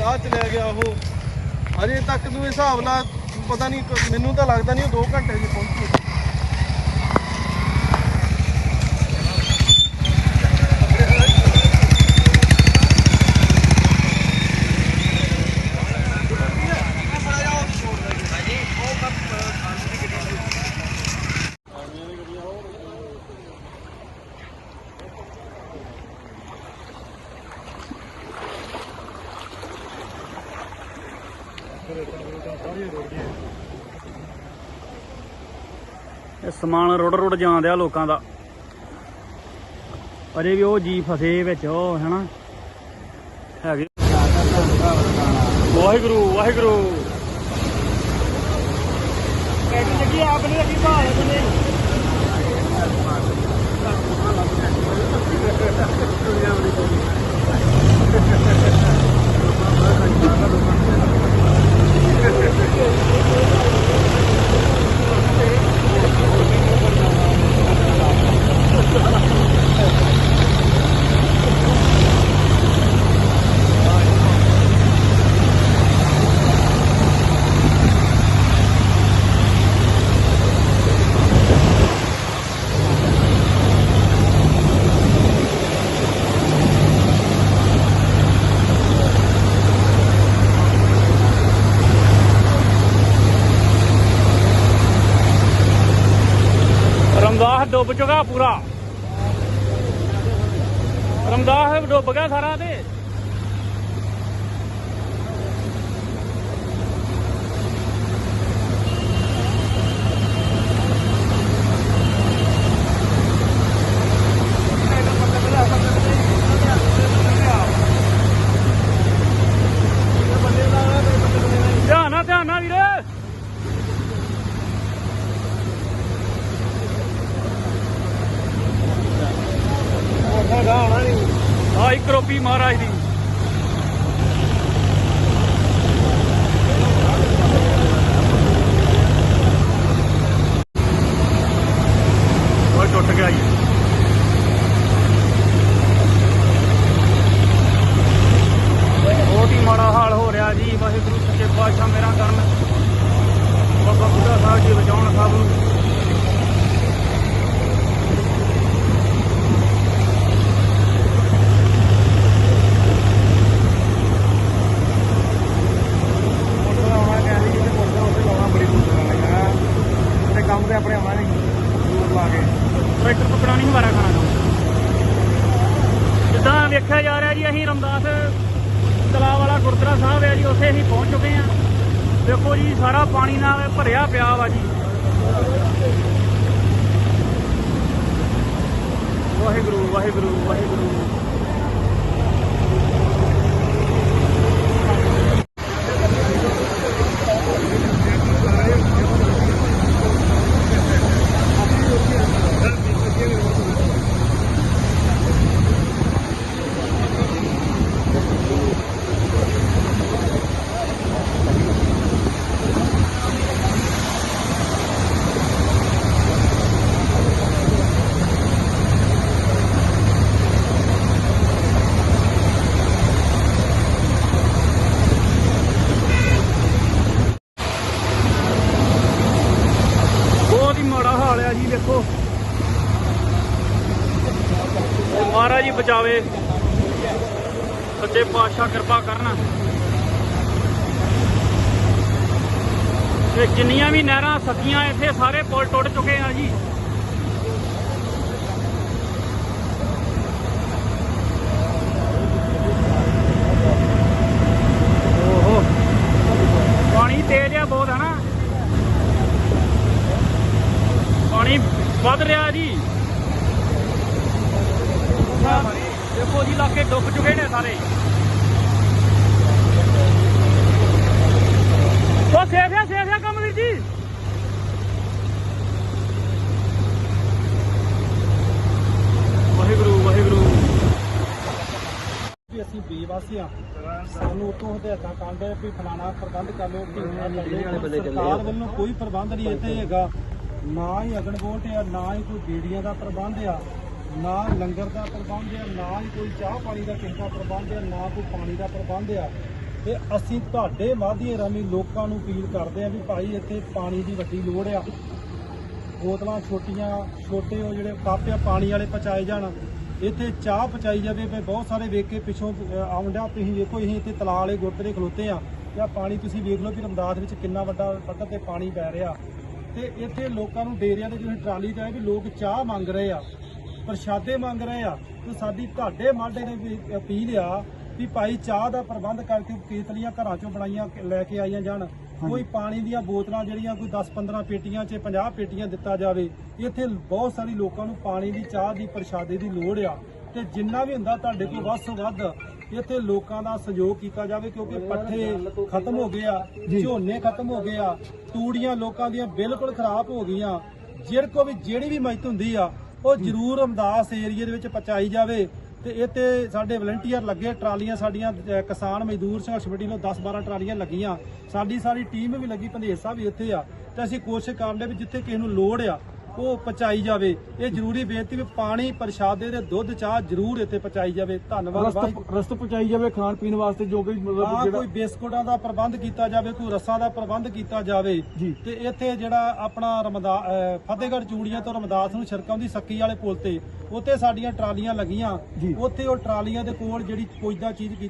ਰਾਹ ਚ ਲੈ ਗਿਆ ਉਹ। ਅਜੇ ਤੱਕ ਨੂੰ ਹਿਸਾਬ ਨਾਲ ਪਤਾ ਨਹੀਂ, ਮੈਨੂੰ ਤਾਂ ਲੱਗਦਾ ਨਹੀਂ ਉਹ 2 ਘੰਟੇ 'ਚ ਪਹੁੰਚੂ ਇਹ ਸਮਾਨ ਰੁੜ ਰੁੜ ਜਾਂਦਿਆ ਲੋਕਾਂ ਦਾ। ਅਜੇ ਵੀ ਉਹ ਜੀ ਫਸੇ ਵਿੱਚ, ਉਹ ਹੈਨਾ। ਹੈਗੇ। ਵਾਹਿਗੁਰੂ ਵਾਹਿਗੁਰੂ। ਕਿਹੜੀ ਲੱਗੀ ਆਪ ਲੱਗੀ ਭਾਲ ਬੰਦੇ ਰਮਦਾਸ ਡੁੱਬ ਚੁੱਕਾ ਪੂਰਾ। ਰਮਦਾਸ ਡੁੱਬ ਗਿਆ ਸਾਰਾ ਤੇ। ਕਰੋਪੀ ਮਹਾਰਾਜ ਦੀ। ਉਹ ਟੁੱਟ ਗਿਆ ਜੀ। ਬਹੁਤ ਹੀ ਮਾੜਾ ਹਾਲ ਹੋ ਰਿਹਾ ਜੀ। ਵਾਹਿਗੁਰੂ ਸੱਚੇ ਪਾਤਸ਼ਾਹ ਮੇਰਾ ਕਰਨ ਬਾਬਾ ਬੁੱਢਾ ਸਾਹਿਬ ਜੀ ਬਚਾਉਣ ਸਭ ਨੂੰ ਤੇ ਕੰਮ ਤੇ ਆਪਣੇ ਆਉਣਾ ਨਹੀਂ ਦੂਰ ਲਾ ਕੇ ਟਰੈਕਟਰ ਪਕੜਾ ਨਹੀਂ ਹਵਾਰਾ ਖਾਣਾ ਕੰਮ ਜਿੱਦਾਂ ਵੇਖਿਆ ਜਾ ਰਿਹਾ ਜੀ ਅਸੀਂ ਰਮਦਾਸ ਤਲਾਬ ਵਾਲਾ ਗੁਰਦੁਆਰਾ ਸਾਹਿਬ ਹੈ ਜੀ, ਉੱਥੇ ਅਸੀਂ ਪਹੁੰਚ ਚੁੱਕੇ ਹਾਂ। ਦੇਖੋ ਜੀ, ਸਾਰਾ ਪਾਣੀ ਨਾਲ ਭਰਿਆ ਪਿਆ ਵਾ ਜੀ। ਵਾਹਿਗੁਰੂ ਵਾਹਿਗੁਰੂ ਵਾਹਿਗੁਰੂ ਬਹੁਤ ਹੀ ਮਾੜਾ ਹਾਲ ਹੈ ਜੀ ਦੇਖੋ ਇਹ ਮਹਾਰਾਜ ਜੀ ਬਚਾਵੇ। ਸੱਚੇ ਪਾਤਸ਼ਾਹ ਕਿਰਪਾ ਕਰਨ। ਤੇ ਜਿੰਨੀਆਂ ਵੀ ਨਹਿਰਾਂ ਸਕੀਆਂ ਇੱਥੇ ਸਾਰੇ ਪੁਲ ਟੁੱਟ ਚੁੱਕੇ ਆ ਜੀ ਓਹੋ ਪਾਣੀ ਤੇਜ਼ ਆ ਬਹੁਤ ਹੈ ਨਾ ਪਾਣੀ ਵੱਧ ਰਿਹਾ ਜੀ ਦੇਖੋ ਜੀ ਇਲਾਕੇ ਡੁੱਬ ਚੁੱਕੇ ਨੇ ਸਾਰੇ। ਉਹ ਸੇਫ ਆ ਸੇਫ ਆ ਕੰਮ ਵੀਰ ਜੀ। ਵਾਹਿਗੁਰੂ ਵਾਹਿਗੁਰੂ। ਵੀ ਅਸੀਂ ਬੇਵਾਸੀ ਆ। ਸਾਨੂੰ ਉਤੋਂ ਹਦਾਇਤਾਂ ਕਾਂਡੇ ਵੀ ਫਲਾਣਾ ਪ੍ਰਬੰਧ ਕਰ ਲਓ ਲਓ ਸਰਕਾਰ ਵੱਲੋਂ ਕੋਈ ਪ੍ਰਬੰਧ ਨਹੀਂ ਇੱਥੇ ਹੈਗਾ। ਨਾ ਹੀ ਅਗਨ ਵੋਲਟ ਆ ਨਾ ਹੀ ਕੋਈ ਬੀੜੀਆਂ ਦਾ ਪ੍ਰਬੰਧ ਆ। ਨਾ ਲੰਗਰ ਦਾ ਪ੍ਰਬੰਧ ਆ ਨਾ ਹੀ ਕੋਈ ਚਾਹ ਪਾਣੀ ਦਾ ਕਿਸੇ ਦਾ ਪ੍ਰਬੰਧ ਆ, ਨਾ ਕੋਈ ਪਾਣੀ ਦਾ ਪ੍ਰਬੰਧ ਆ। ਤੇ ਅਸੀਂ ਤੁਹਾਡੇ ਮਾਧਿਅਮ ਰਾਹੀਂ ਲੋਕਾਂ ਨੂੰ ਅਪੀਲ ਕਰਦੇ ਆ ਵੀ ਭਾਈ ਇੱਥੇ ਪਾਣੀ ਦੀ ਵੱਡੀ ਲੋੜ ਆ। ਬੋਤਲਾਂ ਛੋਟੀਆਂ, ਛੋਟੇ ਉਹ ਜਿਹੜੇ ਕੱਪ ਆ ਪਾਣੀ ਵਾਲੇ ਪਹੁੰਚਾਏ ਜਾਣ, ਇੱਥੇ ਚਾਹ ਪਹੁੰਚਾਈ ਜਾਵੇ ਵੀ ਬਹੁਤ ਸਾਰੇ ਵੇਖ ਕੇ ਪਿੱਛੋਂ ਆਉਂਦਾ ਤੁਸੀਂ ਵੇਖੋ, ਅਸੀਂ ਇੱਥੇ ਤਲਾਅ ਵਾਲੇ ਗੁਰਦੁਆਰੇ ਖਲੋਤੇ ਆ। ਜਾਂ ਪਾਣੀ ਤੁਸੀਂ ਵੇਖ ਲਓ ਵੀ ਰਮਦਾਸ ਵਿੱਚ ਕਿੰਨਾ ਵੱਡਾ ਪੱਧਰ ਤੇ ਪਾਣੀ ਪੈ ਰਿਹਾ। ਤੇ ਇੱਥੇ ਲੋਕਾਂ ਨੂੰ ਡੇਰਿਆਂ ਦੇ ਜਿਵੇਂ ਟਰਾਲੀ ਤੇ ਆਏ ਵੀ ਲੋਕ ਚਾਹ ਮੰਗ ਰਹੇ ਆ। ਪ੍ਰਸ਼ਾਦੇ ਮੰਗ ਰਹੇ ਆ ਤੇ ਸਾਡੀ ਤੁਹਾਡੇ ਮਾਡੇ ਨੇ ਵੀ ਅਪੀਲ ਆ ਵੀ ਭਾਈ ਚਾਹ ਦਾ ਪ੍ਰਬੰਧ ਕਰਕੇ ਕੇਤਲੀਆਂ ਘਰਾਂ ਚੋਂ ਬਣਾਈਆਂ ਲੈ ਕੇ ਆਈਆਂ ਜਾਣ। ਕੋਈ ਪਾਣੀ ਦੀਆਂ ਬੋਤਲਾਂ ਜਿਹੜੀਆਂ ਕੋਈ 10-15 ਪੇਟੀਆਂ 'ਚ 50 ਪੇਟੀਆਂ ਦਿੱਤਾ ਜਾਵੇ ਇੱਥੇ ਬਹੁਤ ਸਾਰੀ ਲੋਕਾਂ ਨੂੰ ਪਾਣੀ ਦੀ ਚਾਹ ਦੀ ਪ੍ਰਸ਼ਾਦੇ ਦੀ ਲੋੜ ਆ। ਤੇ ਜਿੰਨਾ ਵੀ ਹੁੰਦਾ ਤੁਹਾਡੇ ਕੋਲ ਵੱਧ ਤੋਂ ਵੱਧ ਇੱਥੇ ਲੋਕਾਂ ਦਾ ਸਹਿਯੋਗ ਕੀਤਾ ਜਾਵੇ ਕਿਉਂਕਿ ਪੱਠੇ ਖਤਮ ਹੋ ਗਏ ਆ ਝੋਨੇ ਖਤਮ ਹੋ ਗਏ ਆ ਤੂੜੀਆਂ ਲੋਕਾਂ ਦੀਆਂ ਬਿਲਕੁਲ ਖਰਾਬ ਹੋ ਗਈਆਂ। ਜਿਹੜੇ ਕੋ ਵੀ ਜਿਹੜੀ ਵੀ ਮਦਦ ਹੁੰਦੀ ਆ ਉਹ ਜ਼ਰੂਰ ਅਮਦਾਸ ਏਰੀਏ ਦੇ ਵਿੱਚ ਪਹੁੰਚਾਈ ਜਾਵੇ ਤੇ ਇਹ ਤੇ ਸਾਡੇ ਵਲੰਟੀਅਰ ਲੱਗੇ, ਟਰਾਲੀਆਂ ਸਾਡੀਆਂ ਕਿਸਾਨ ਮਜ਼ਦੂਰ ਸੰਘਰਸ਼ ਕਮੇਟੀ ਨੂੰ 10-12 ਟਰਾਲੀਆਂ ਲੱਗੀਆਂ। ਸਾਡੀ ਸਾਰੀ ਟੀਮ ਵੀ ਲੱਗੀ ਭੰਦੇਰ ਸਾਹਿਬ ਵੀ ਇੱਥੇ ਆ। ਤੇ ਅਸੀਂ ਕੋਸ਼ਿਸ਼ ਕਰਦੇ ਵੀ ਜਿੱਥੇ ਕਿਸੇ ਨੂੰ ਲੋੜ ਆ ਉਹ ਪਹੁੰਚਾਈ ਜਾਵੇ। ਇਹ ਜ਼ਰੂਰੀ ਬੇਨਤੀ ਵੀ ਪਾਣੀ ਪ੍ਰਸ਼ਾਦੇ ਦੇ ਦੁੱਧ ਚਾਹ ਜ਼ਰੂਰ ਇੱਥੇ ਪਹੁੰਚਾਈ ਜਾਵੇ। ਧੰਨਵਾਦ ਬਾਈ। ਰਸਤ ਰਸਤ ਪਹੁੰਚਾਈ ਜਾਵੇ ਖਾਣ ਪੀਣ ਵਾਸਤੇ ਜੋ ਕਿ ਮਤਲਬ ਹਾਂ ਜਿਹੜਾ ਕੋਈ ਬਿਸਕੁਟਾਂ ਦਾ ਪ੍ਰਬੰਧ ਕੀਤਾ ਜਾਵੇ ਕੋਈ ਰਸਾਂ ਦਾ ਪ੍ਰਬੰਧ ਕੀਤਾ ਜਾਵੇ। ਜੀ। ਤੇ ਇੱਥੇ ਜਿਹੜਾ ਆਪਣਾ ਰਮਦਾ ਅਹ ਫਤਿਹਗੜ੍ਹ ਚੂੜੀਆਂ ਤੋਂ ਰਮਦਾਸ ਨੂੰ ਛਿਰਕਾਂ ਦੀ ਸੱਕੀ ਵਾਲੇ ਪੁਲ ਤੇ ਉੱਥੇ ਸਾਡੀਆਂ ਟਰਾਲੀਆਂ ਲੱਗੀਆਂ। ਜੀ। ਉੱਥੇ ਉਹ ਟਰਾਲੀਆਂ ਦੇ ਕੋਲ ਜਿਹੜੀ ਕੋਈ ਦਾ ਚੀਜ਼ ਕੀਤੀ